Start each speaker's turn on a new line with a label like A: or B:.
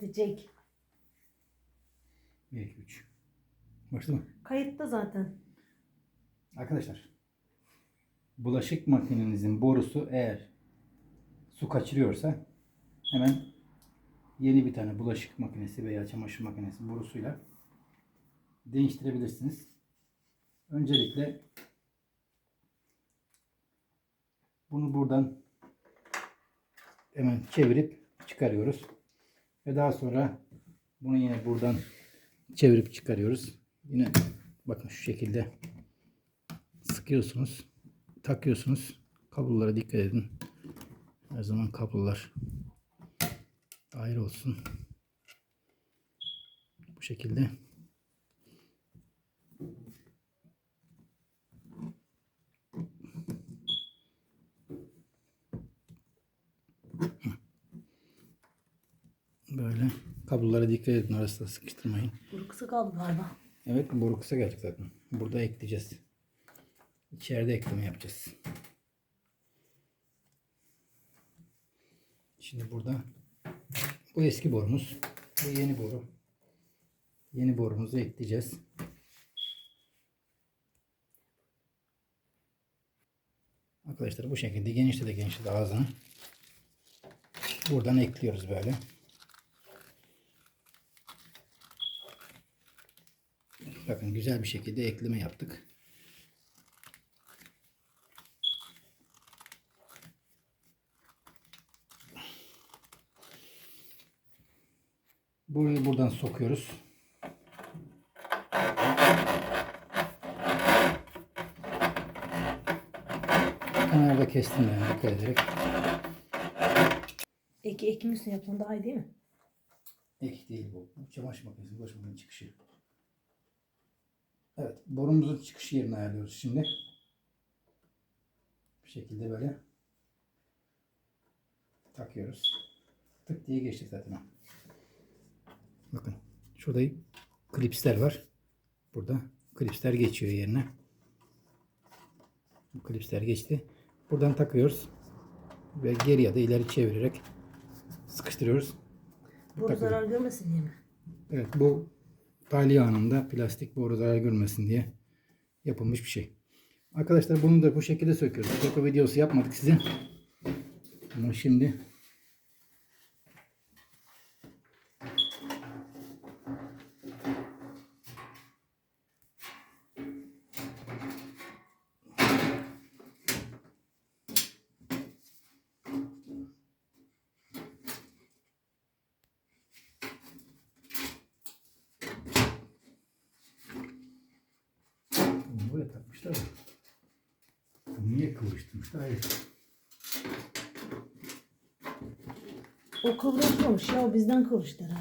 A: Hadi çek.
B: 1, 2, 3. Başladı mı?
A: Kayıtta zaten.
B: Arkadaşlar. Bulaşık makinenizin borusu eğer su kaçırıyorsa hemen yeni bir tane bulaşık makinesi veya çamaşır makinesi borusuyla değiştirebilirsiniz. Öncelikle bunu buradan hemen çevirip çıkarıyoruz. Ve daha sonra bunu yine buradan çevirip çıkarıyoruz. Yine bakın şu şekilde sıkıyorsunuz. Takıyorsunuz. Kablolara dikkat edin. Her zaman kablolar ayrı olsun. Bu şekilde. Böyle kablolara dikkat edin arasında sıkıştırmayın.
A: Dur kısa kaldı galiba.
B: Evet boru kısa gelecek zaten. Burada ekleyeceğiz. İçeride ekleme yapacağız. Şimdi burada bu eski borumuz. Bu yeni boru. Yeni borumuzu ekleyeceğiz. Arkadaşlar bu şekilde genişte de genişte de ağzını buradan ekliyoruz böyle. Bakın güzel bir şekilde ekleme yaptık. Burayı buradan sokuyoruz. Kenarda kestim yani dikkat ederek.
A: Eki ekim üstüne daha iyi değil mi?
B: Ek değil bu. Çamaşır makinesi, makinesi çıkışı. Evet, borumuzun çıkış yerini ayarlıyoruz şimdi. Bu şekilde böyle takıyoruz. Tık diye geçtik zaten. Bakın, şurada klipsler var. Burada klipsler geçiyor yerine. Bu klipsler geçti. Buradan takıyoruz. Ve geri ya da ileri çevirerek sıkıştırıyoruz. Takıyorum.
A: zarar görmesin diye mi?
B: Evet bu tahliye anında plastik boru zarar görmesin diye yapılmış bir şey. Arkadaşlar bunu da bu şekilde söküyoruz. Sökü videosu yapmadık size. Ama şimdi bunu buraya takmışlar. Niye kıvırıştırmışlar? Hayır.
A: O kıvrışmamış ya o bizden kıvrıştı herhalde.